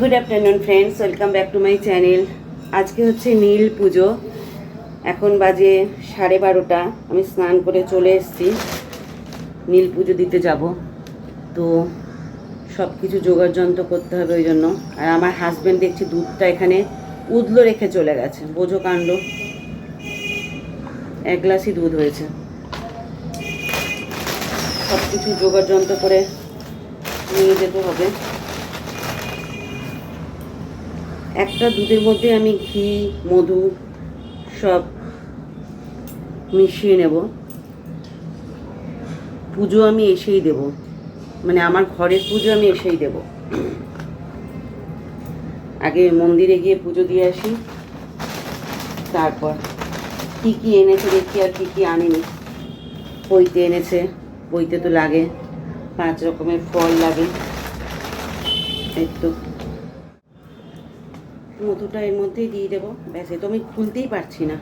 Good afternoon friends welcome back to my channel আজকে হচ্ছে নীল পুজো। এখন বাজে সাড়ে বারোটা। আমি স্নান করে চলে এসেছি। নীল পুজো দিতে যাব। তো সব কিছু জোগাড় যন্ত্র করতে হবে ওই জন্য। আর আমার হাজব্যান্ড দেখছি দুধটা এখানে উদলো রেখে চলে গেছে। বোঝো কাণ্ড। এক গ্লাসই দুধ হয়েছে। সব কিছু জোগাড় যন্ত্র করে নিয়ে যেতে হবে। একটা দুধের মধ্যে আমি ঘি, মধু সব মিশিয়ে নেব। পুজো আমি এসেই দেব। মানে আমার ঘরের পুজো আমি এসেই দেব। আগে মন্দিরে গিয়ে পুজো দিয়ে আসি। তারপর কী কী এনেছে দেখি আর কী কী আনেনি। বইতে এনেছে, বইতে তো লাগে। পাঁচ রকমের ফল লাগে। এই তো। মধুটা এর মধ্যেই দিয়ে দেবো। ব্যাস, এ তো আমি খুলতেই পারছি না।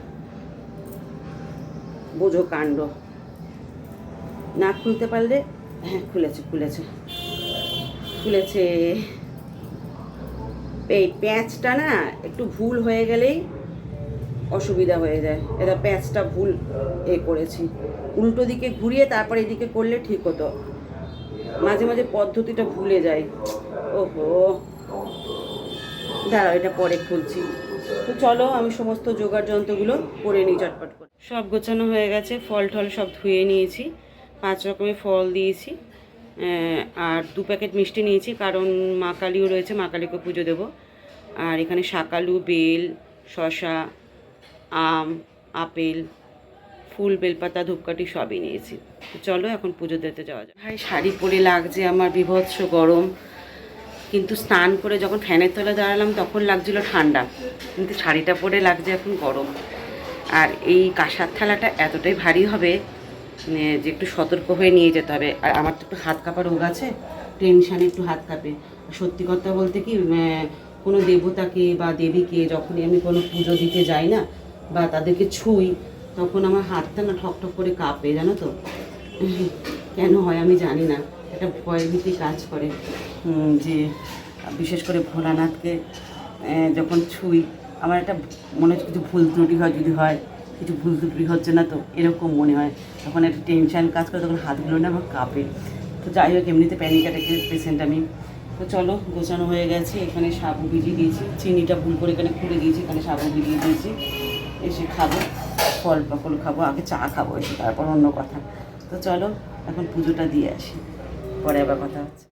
বোঝো কাণ্ড। না খুলতে পারলে হ্যাঁ খুলেছে খুলেছে। খুলেছে। এই প্যাঁচটা না, একটু ভুল হয়ে গেলেই অসুবিধা হয়ে যায়। এটা প্যাঁচটা ভুল এ করেছি। উল্টো দিকে ঘুরিয়ে তারপর এদিকে করলে ঠিক হতো। মাঝে মাঝে পদ্ধতিটা ভুলে যায় ওহো। দাঁড়াও, এটা পরে খুলছি। তো চলো, আমি সমস্ত জোগাড় যন্ত্রগুলো করে নিই চটপট করে। সব গোছানো হয়ে গেছে, ফল টল সব ধুয়ে নিয়েছি। পাঁচ রকমের ফল দিয়েছি আর দু প্যাকেট মিষ্টি নিয়েছি, কারণ মা কালীও রয়েছে, মা কালীকে পুজো দেবো। আর এখানে শাকালু বেল শশা আম, আপেল, ফুল, বেলপাতা, ধূপকাঠি সবই নিয়েছি। চলো, এখন পুজো দিতে যাওয়া যায় ভাই, শাড়ি পরে লাগছে, আমার বিভৎস গরম। কিন্তু স্নান করে যখন ফ্যানের তলে দাঁড়ালাম, তখন লাগছিল ঠান্ডা। কিন্তু শাড়িটা পরে লাগছে এখন গরম। আর এই কাঁসার থালাটা এতটাই ভারী হবে মানে যে একটু সতর্ক হয়ে নিয়ে যেতে হবে। আর আমার তো একটু হাত কাঁপা রোগ আছে, টেনশানে একটু হাত কাঁপে। সত্যি কথা বলতে কি কোনো দেবতাকে বা দেবীকে যখনই আমি কোনো পুজো দিতে যাই না, বা তাদেরকে ছুঁই, তখন আমার হাতটা না ঠক ঠক করে কাঁপে, জানো তো? কেন হয় আমি জানি না। একটা ভয় ভীতি কাজ করে। যে বিশেষ করে ভোলানাথকে যখন ছুঁই, আমার একটা মনে হচ্ছে কিছু ভুল ত্রুটি হয় যদি হয়, কিছু ভুল ত্রুটি হচ্ছে না তো এরকম মনে হয়। তখন একটা টেনশান কাজ করে, তখন হাতগুলো না আমার কাঁপে। তো যাই হোক, এমনিতে প্যানিক অ্যাটাকের পেশেন্ট আমি। তো চলো, গোছানো হয়ে গেছে, এখানে সাবু ভিজিয়ে দিয়েছি। চিনিটা ভুল করে এখানে খুলে দিয়েছি, এখানে সাবু ভিজিয়ে দিয়েছি। এসে খাব, ফল পাকল খাব, আগে চা খাব, এসে তারপর অন্য কথা। তো চলো, এখন পুজোটা দিয়ে আসি। পরে আবার কথা হচ্ছে।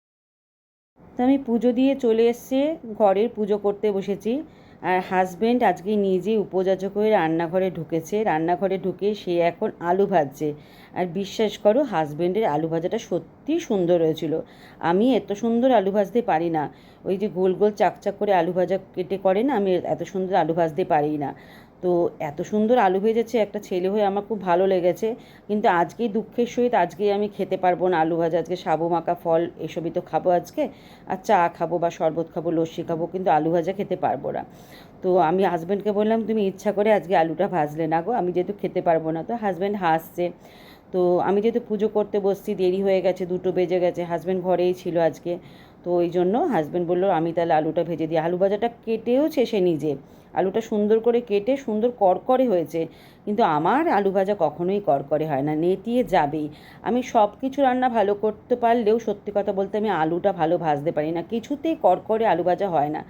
তো আমি পুজো দিয়ে চলে এসছে, ঘরের পুজো করতে বসেছি। আর হাজবেন্ড আজকে নিজে উপযাচক হয়ে রান্নাঘরে ঢুকেছে। রান্নাঘরে ঢুকে সে এখন আলু ভাজছে। আর বিশ্বাস করো হাজবেন্ডের আলু ভাজাটা সত্যি সুন্দর হয়েছিল। আমি এত সুন্দর আলু ভাজতে পারি না। ওই যে গোল গোল চাকচাক করে আলু ভাজা কেটে করে না, আমি এত সুন্দর আলু ভাজতে পারি না। তো এত সুন্দর আলু ভেজেছে, একটা ছেলে হয়ে আমার খুব ভালো লেগেছে। কিন্তু আজকেই দুঃখের সহিত আজকেই আমি খেতে পারব না আলু ভাজা। আজকে সাবু, মাখা, ফল এসবই তো খাব আজকে। আর চা খাব বা শরবত খাব, লস্যি খাব, কিন্তু আলু ভাজা খেতে পারব না। তো আমি হাজব্যান্ডকে বললাম, তুমি ইচ্ছা করে আজকে আলুটা ভাজলে না গো, আমি যেহেতু খেতে পারব না। তো হাজব্যান্ড হাসছে। তো আমি যেহেতু পুজো করতে বসছি, দেরি হয়ে গেছে, দুটো বেজে গেছে হাজব্যান্ড ঘরেই ছিল আজকে। তো ওই জন্য হাজব্যান্ড বলল, আমি তাহলে আলুটা ভেজে দিই। আলু ভাজাটা কেটেওছে সে নিজে। আলুটা সুন্দর করে কেটে সুন্দর করকরে হয়েছে। কিন্তু আমার আলু ভাজা কখনোই করকরে হয় না, নেতিয়ে যাবেই। আমি সব কিছু রান্না ভালো করতে পারলেও সত্যি কথা বলতে আমি আলুটা ভালো ভাজতে পারি না। কিছুতেই করকরে আলু ভাজা হয় না,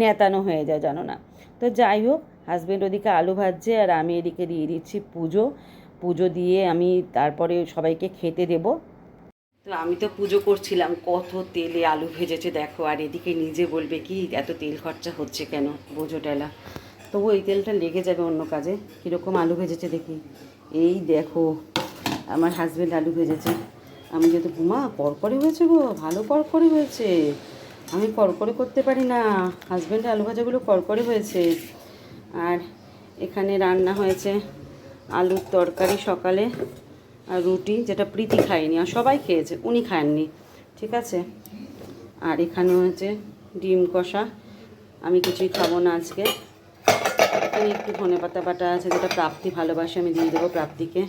নেতানো হয়ে যায় জানো না। তো যাই হোক হাজব্যান্ড ওদিকে আলু ভাজছে আর আমি এদিকে দিয়ে দিচ্ছি পুজো। পুজো দিয়ে আমি তারপরে সবাইকে খেতে দেবো। আমি তো পুজো করছিলাম, কত তেলে আলু ভেজেছে দেখো, আর এদিকে নিজে বলবে কি, এত তেল খরচা হচ্ছে কেন বোঝো টেলা। তবু এই তেলটা লেগে যাবে অন্য কাজে, কীরকম আলু ভেজেছে দেখি। এই দেখো, আমার হাজব্যান্ড আলু ভেজেছে। আমি যেহেতু বুমা করকরে হয়েছে গো, ভালো করকরে হয়েছে। আমি করকরে করতে পারি না হাজব্যান্ডের আলু ভাজাগুলো করকরে হয়েছে। আর এখানে রান্না হয়েছে আলুর তরকারি সকালে। আর রুটি যেটা প্রীতি খায়নি আর সবাই খেয়েছে, উনি খাননি, ঠিক আছে? আর এখানে হচ্ছে ডিম কষা, আমি কিছুই খাব না আজকে। এখানে একটু ধনে পাতা বাটা আছে, যেটা প্রাপ্তি ভালোবাসে, আমি দিয়ে দেবো প্রাপ্তিকে।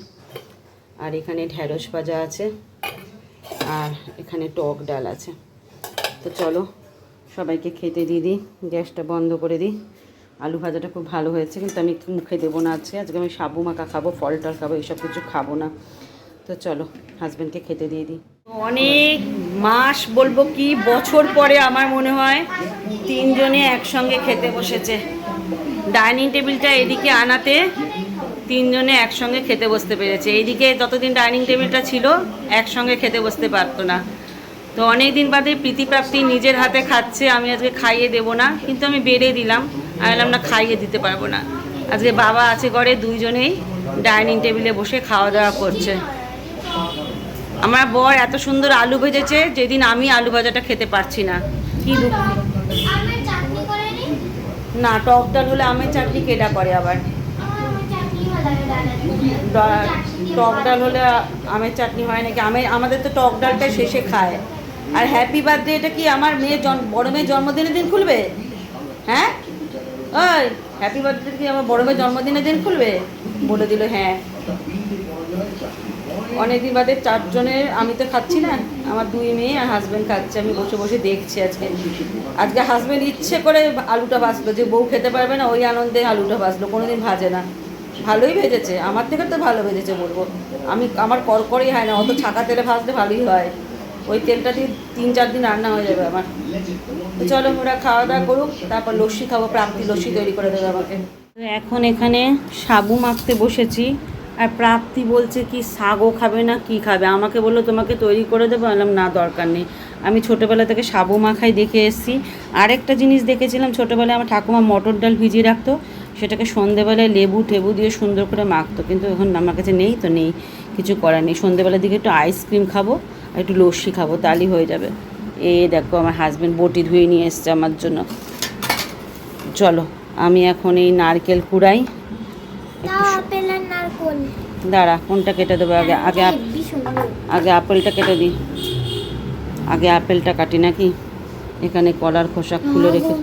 আর এখানে ঢ্যাঁড়স ভাজা আছে, আর এখানে টক ডাল আছে। তো চলো, সবাইকে খেতে দিয়ে দিই, গ্যাসটা বন্ধ করে দিই। আলু ভাজাটা খুব ভালো হয়েছে, কিন্তু আমি একটু মুখে দেবো না আজকে। আজকে আমি সাবু মাখা খাব, ফল টল খাব, এইসব কিছু খাব না। তো চলো হাজব্যান্ডকে খেতে দিয়ে দিই। অনেক মাস বলব কি বছর পরে আমার মনে হয় তিনজনে একসঙ্গে খেতে বসেছে। ডাইনিং টেবিলটা এদিকে আনাতে তিনজনে একসঙ্গে খেতে বসতে পেরেছে। এইদিকে যতদিন ডাইনিং টেবিলটা ছিল, একসঙ্গে খেতে বসতে পারতো না। তো অনেক দিন বাদে প্রীতিপ্রাপ্তি নিজের হাতে খাচ্ছে, আমি আজকে খাইয়ে দেবো না, কিন্তু আমি বেড়ে দিলাম। আমি বললাম, না, খাইয়ে দিতে পারব না। আজকে বাবা আছে ঘরে, দুইজনেই ডাইনিং টেবিলে বসে খাওয়া দাওয়া করছে। আমার বর এত সুন্দর আলু ভেজেছে, যেদিন আমি আলু ভাজাটা খেতে পারছি না। কি নি, টক ডাল হলে আমের চাটনি কেটা করে আবার? টক ডাল হলে আমের চাটনি হয় নাকি? আমের আমাদের তো টক ডালটা শেষে খায়। আর হ্যাপি বার্থডে এটা কি আমার মেয়ের বড় মেয়ের জন্মদিনের দিন খুলবে? হ্যাঁ? ওই হ্যাপি বার্থডে কি আমার বড় মেয়ের জন্মদিনের দিন খুলবে? বলে দিল হ্যাঁ। অনেকদিন বাদে চারজনের, আমি তো খাচ্ছি না, আমার দুই মেয়ে আর হাজব্যান্ড খাচ্ছে, আমি বসে বসে দেখছি আজকে। আজকে হাজব্যান্ড ইচ্ছে করে আলুটা ভাজলো, যে বউ খেতে পারবে না, ওই আনন্দে আলুটা ভাজলো, কোনোদিন ভাজে না। ভালোই ভেজেছে, আমার থেকে তো ভালো ভেজেছে বলব। আমি, আমার করকরেই হয় না, অত ছাকা তেলে ভাজলে ভালোই হয়। ওই তেলটা দিয়ে তিন চার দিন রান্না হয়ে যাবে আমার। চলো, ওরা খাওয়া দাওয়া করুক, তারপর লস্যি খাব, প্রাপ্তি লস্যি তৈরি করে দেবে আমাকে। এখন এখানে সাবু মাখতে বসেছি। আর প্রাপ্তি বলছে কি শাগও খাবে না, কি খাবে? আমাকে বলল, তোমাকে তৈরি করে দেবো? বললাম, না, দরকার নেই। আমি ছোটোবেলা থেকে সাবু মাখাই দেখে এসেছি। আরেকটা জিনিস দেখেছিলাম, ছোটোবেলায় আমার ঠাকুমা মটর ডাল ভিজিয়ে রাখতো, সেটাকে সন্ধেবেলায় লেবু টেবু দিয়ে সুন্দর করে মাখতো, কিন্তু এখন আমার কাছে নেই তো নেই, কিছু করার নেই। সন্ধেবেলার দিকে একটু আইসক্রিম খাব, আর একটু লস্যি খাব, তাহলেই হয়ে যাবে। এ দেখো, আমার হাজব্যান্ড বটি ধুয়ে নিয়ে এসছে আমার জন্য। চলো, আমি এখন এই নারকেল কুড়াই তাও আপেল আর নারকোল দাঁড়া কোনটা কেটে দেবো? আগে আগে হেব্বি সুন্দর আগে আপেলটা কেটে দিই। আগে আপেলটা কাটি নাকি? এখানে কলার খোসা খুলে রেখে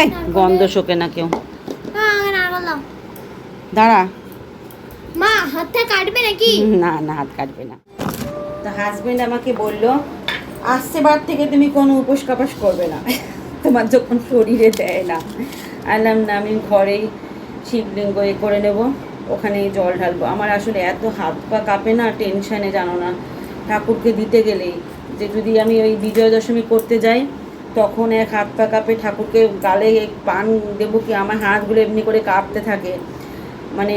এই গন্ধ শোকে না কেউ। আগে দাঁড়া। মা হাতটা কাটবে নাকি? না না হাত কাটবে না। তো হাজবেন্ড আমাকে বলল আসছে বার থেকে তুমি কোনো উপোস কাপাস করবে না। তোমার যখন শরীরে দেয় না। আনলাম না আমি ঘরেই শিবলিঙ্গ এ করে নেব। ওখানেই জল ঢালবো। আমার আসলে এত হাত পা কাঁপে না টেনশানে জানো না। ঠাকুরকে দিতে গেলেই। যে যদি আমি ওই বিজয় দশমী করতে যাই তখন এক হাত পা কাঁপে ঠাকুরকে গালে পান দেবো কি? আমার হাতগুলো এমনি করে কাঁপতে থাকে। মানে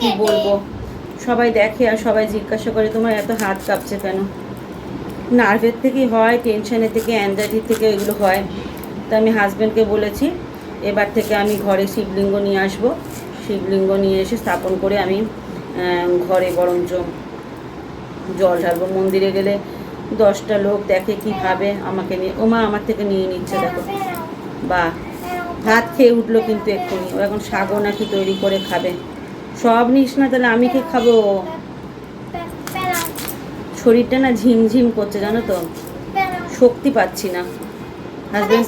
কি বলব? সবাই দেখে আর সবাই জিজ্ঞাসা করে তোমার এত হাত কাঁপছে কেন? নার্ভের থেকেই হয় টেনশনের থেকে অ্যাংজাইটির থেকে এগুলো হয়। তো আমি হাজব্যান্ডকে বলেছি এবার থেকে আমি ঘরে শিবলিঙ্গ নিয়ে আসব। শিবলিঙ্গ নিয়ে এসে স্থাপন করে আমি ঘরে বরঞ্চ জল ঢালবো। মন্দিরে গেলে দশটা লোক দেখে কি ভাবে আমাকে নিয়ে ও মা আমার থেকে নিয়ে নিচ্ছে, দেখো। বা, ভাত খেয়ে উঠল কিন্তু এক্ষুনি। ও এখন শাগও নাকি তৈরি করে খাবে। সব নিস না, তাহলে আমি কি খাব? শরীরটা না ঝিমঝিম করছে, জানো তো? শক্তি পাচ্ছি না। হাজবেন্ড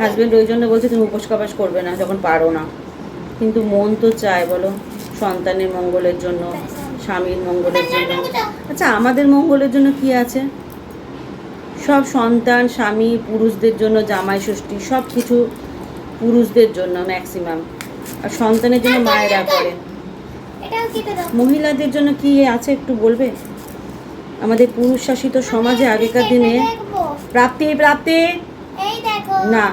হাজব্যান্ড ওই জন্য বলছে তুমি উপোস কাপাস করবে না যখন পারো না। কিন্তু মন তো চায় বলো, সন্তানের মঙ্গলের জন্য, স্বামীর মঙ্গলের জন্য। আচ্ছা আমাদের মঙ্গলের জন্য কি আছে? সব সন্তান, স্বামী, পুরুষদের জন্য, জামাই, ষষ্ঠী, সব কিছু পুরুষদের জন্য ম্যাক্সিমাম আর সন্তানের জন্য মায়েরা করে। মহিলাদের জন্য কি আছে একটু বলবে? আমাদের পুরুষ শাসিত সমাজে আগেকার দিনে প্রাপ্তি প্রাপ্তি। না।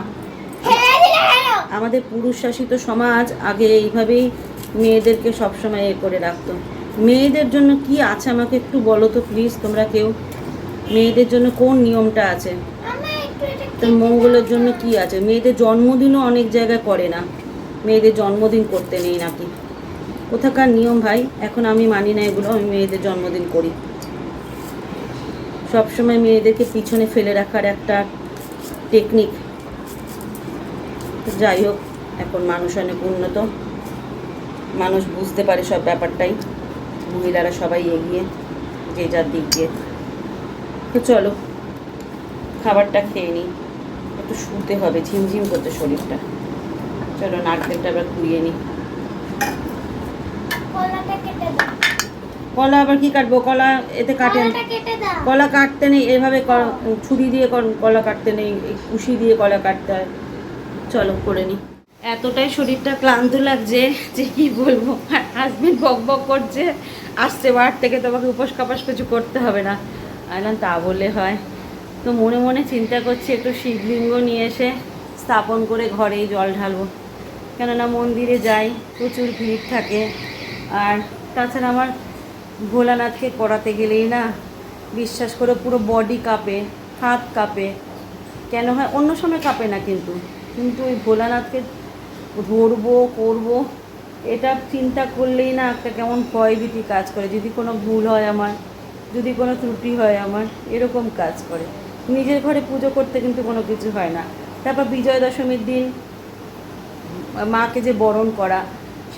আমাদের পুরুষ শাসিত সমাজ আগে এইভাবেই মেয়েদেরকে সবসময় এ করে রাখতো। মেয়েদের জন্য কি আছে আমাকে একটু বলো তো প্লিজ তোমরা কেউ? মেয়েদের জন্য কোন নিয়মটা আছে? তোর মঙ্গলের জন্য কি আছে? মেয়েদের জন্মদিনও অনেক জায়গায় করে না। মেয়েদের জন্মদিন করতে নেই নাকি? কোথাকার নিয়ম ভাই? এখন আমি মানি না এগুলো আমি মেয়েদের জন্মদিন করি। সবসময় মেয়েদেরকে পিছনে ফেলে রাখার একটা টেকনিক যাই হোক, এখন মানুষ অনেক উন্নত। মানুষ বুঝতে পারে সব ব্যাপারটাই। মহিলারা সবাই এগিয়ে, যে যার দিক দিয়ে। তো চলো, খাবারটা খেয়ে নিই। একটু শুতে হবে, ঝিমঝিম করতে শরীরটা। চলো নারকেলটা আবার কুড়িয়ে নিই। কলা আবার কি কাটবো? কলা এতে কেটে কলা কাটতে নেই এভাবে ছুরি দিয়ে কর- কলা কাটতে নেই কুশি দিয়ে কলা কাটতে হয়। চলো করে নি। এতটাই শরীরটা ক্লান্ত লাগছে যে কি বলব হাজবেন্ড বক বক করছে আসছে বার থেকে তোমাকে উপোস কাপাস কিছু করতে হবে না। আইলাম তা বললে হয়। তো মনে মনে চিন্তা করছি একটু শিবলিঙ্গ নিয়ে এসে স্থাপন করে ঘরেই জল ঢালবো। কেননা মন্দিরে যাই প্রচুর ভিড় থাকে। আর তাছাড়া আমার ভোলানাথকে করাতে গেলেই না বিশ্বাস করে পুরো বডি কাঁপে, হাত কাঁপে। কেন হয়? অন্য সময় কাঁপে না কিন্তু। কিন্তু ওই ভোলানাথকে ধরবো, করব, এটা চিন্তা করলেই না একটা কেমন ভয়ভীতি কাজ করে। যদি কোনো ভুল হয় আমার, যদি কোনো ত্রুটি হয় আমার, এরকম কাজ করে। নিজের ঘরে পুজো করতে কিন্তু কোনো কিছু হয় না। তারপর বিজয় দশমীর দিন, মাকে যে বরণ করা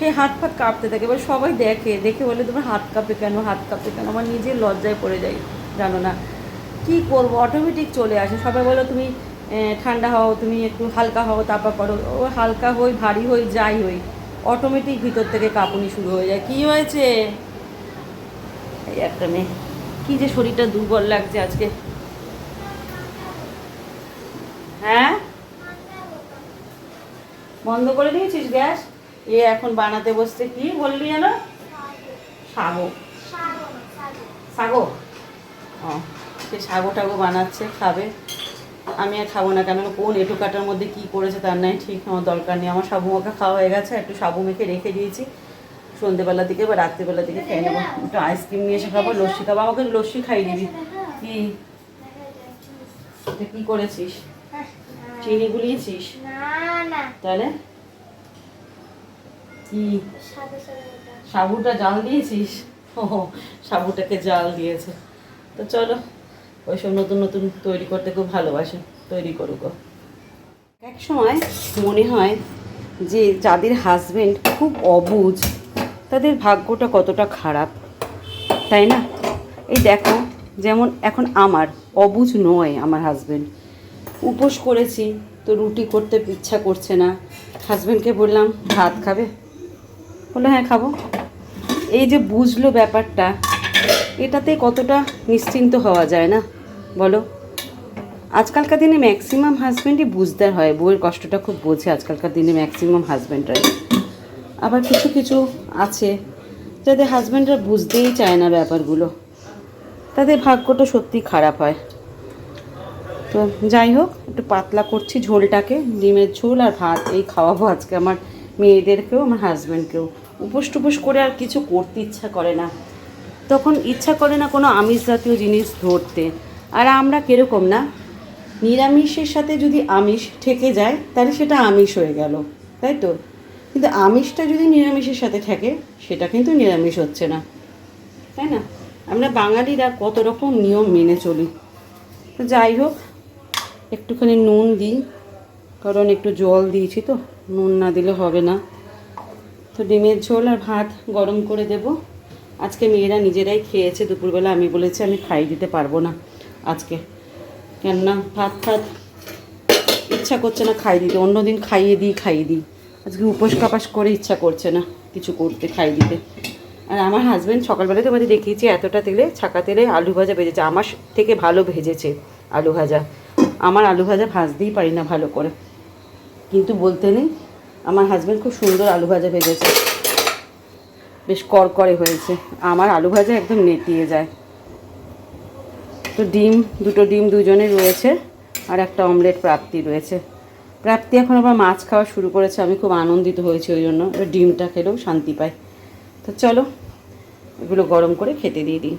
সেই হাত ফাত কাঁপতে থাকে, এবার সবাই দেখে দেখে বলে, তোমার হাত কাঁপে কেন? হাত কাঁপে কেন? আমার নিজের লজ্জায় পড়ে যাই জানো না। কি করব? অটোমেটিক চলে আসে। সবাই বলো, তুমি ঠান্ডা হও, তুমি একটু হালকা হও, তারপর করো। ও হালকা হই, ভারী হই, যাই হই অটোমেটিক ভিতর থেকে কাঁপুনি শুরু হয়ে যায়। কি হয়েছে? এই একটা মেয়ে, কি যে শরীরটা দুর্বল লাগছে আজকে। হ্যাঁ? বন্ধ করে দিয়েছিস গ্যাস? এ এখন বানাতে বসতে কি বললি যেন? সাগো সাগো ও সে সাগো টাগো বানাচ্ছে খাবে। আমি আর খাব না কেন কোন এটু কাটার মধ্যে কি করেছে তার নাই ঠিক আমার দরকার নেই। আমার সাবু মাখা খাওয়া হয়ে গেছে একটু সাবু মেখে রেখে দিয়েছি। সন্ধ্যেবেলার দিকে বা রাত্রিবেলার দিকে খেয়ে নেব। একটু আইসক্রিম নিয়ে এসে খাব লস্যি খাব। আমাকে লস্যি খাইয়ে দিবি। কি? কি করেছিস? চিনি গুলিয়েছিস? তাহলে? কি? সাবুটা। জাল দিয়েছিস? ও সাবুটাকে জাল দিয়েছে। তো চলো ওইসব নতুন নতুন তৈরি করতে খুব ভালোবাসে তৈরি করুক এক সময় মনে হয় যে যাদের হাজবেন্ড খুব অবুজ তাদের ভাগ্যটা কতটা খারাপ তাই না? এই দেখো যেমন এখন আমার অবুজ নয় আমার হাজবেন্ড উপোস করেছি তো রুটি করতে ইচ্ছা করছে না। হাজবেন্ডকে বললাম ভাত খাবে? বলল হ্যাঁ খাব। এই যে বুঝলো ব্যাপারটা, এটাতে কতটা নিশ্চিন্ত হওয়া যায় না? বলো। আজকালকার দিনে ম্যাক্সিমাম হাজব্যান্ডই বুঝতে হয়, বউয়ের কষ্টটা খুব বোঝে আজকালকার দিনে ম্যাক্সিমাম হাজব্যান্ডরাই আবার কিছু কিছু আছে যাদের হাজব্যান্ডরা বুঝতেই চায় না ব্যাপারগুলো। তাদের ভাগ্যটা সত্যি খারাপ হয়। তো যাই হোক, একটু পাতলা করছি ঝোলটাকে, ডিমের ঝোল আর ভাত, এই খাওয়াবো আজকে আমার মেয়েদেরকেও, আমার হাজব্যান্ডকেও উপোস টুপোস করে আর কিছু করতে ইচ্ছা করে না। তখন ইচ্ছা করে না কোনো আমিষ জাতীয় জিনিস ধরতে। আর আমরা কীরকম না? নিরামিষের সাথে যদি আমিষ ঠেকে যায়, তাহলে সেটা আমিষ হয়ে গেল, তাই তো? কিন্তু আমিষটা যদি নিরামিষের সাথে থাকে, সেটা কিন্তু নিরামিষ হচ্ছে না, তাই না? আমরা বাঙালিরা কত রকম নিয়ম মেনে চলি। তো যাই হোক, একটুখানি নুন দিই, কারণ একটু জল দিয়েছি তো। নুন না দিলে হবে না। তো ডিমের ঝোল আর ভাত গরম করে দেব। আজকে মেয়েরা নিজেরাই খেয়েছে, দুপুরবেলা আমি বলেছি আমি খাইয়ে দিতে পারব না আজকে। কেননা ভাত ভাত ইচ্ছা করছে না খাইয়ে দিতে, অন্যদিন খাইয়ে দিই খাইয়ে দিই। আজকে উপোস কাপাস করে ইচ্ছা করছে না কিছু করতে খাইয়ে দিতে। আর আমার হাজব্যান্ড সকালবেলায় তোমাদের দেখিয়েছি, এতটা তেলে, ছাকা তেলে আলু ভাজা ভেজেছে। আমার থেকে ভালো ভেজেছে আলু ভাজা। আমার আলু ভাজা ভাজতেই পারি না ভালো করে। কিন্তু বলতে নেই, আমার হাজব্যান্ড খুব সুন্দর আলু ভাজা ভেজেছে। বেশ করকরে হয়েছে। আমার আলু ভাজা একদম নেতিয়ে যায়। তো ডিম, দুটো ডিম দুজনে রয়েছে, আর একটা অমলেট প্রাপ্তি রয়েছে। প্রাপ্তি এখন আবার মাছ খাওয়া শুরু করেছে, আমি খুব আনন্দিত হয়েছি ওই জন্য। ডিমটা খেলেও শান্তি পাই। তো চলো, এগুলো গরম করে খেতে দিয়ে দিই।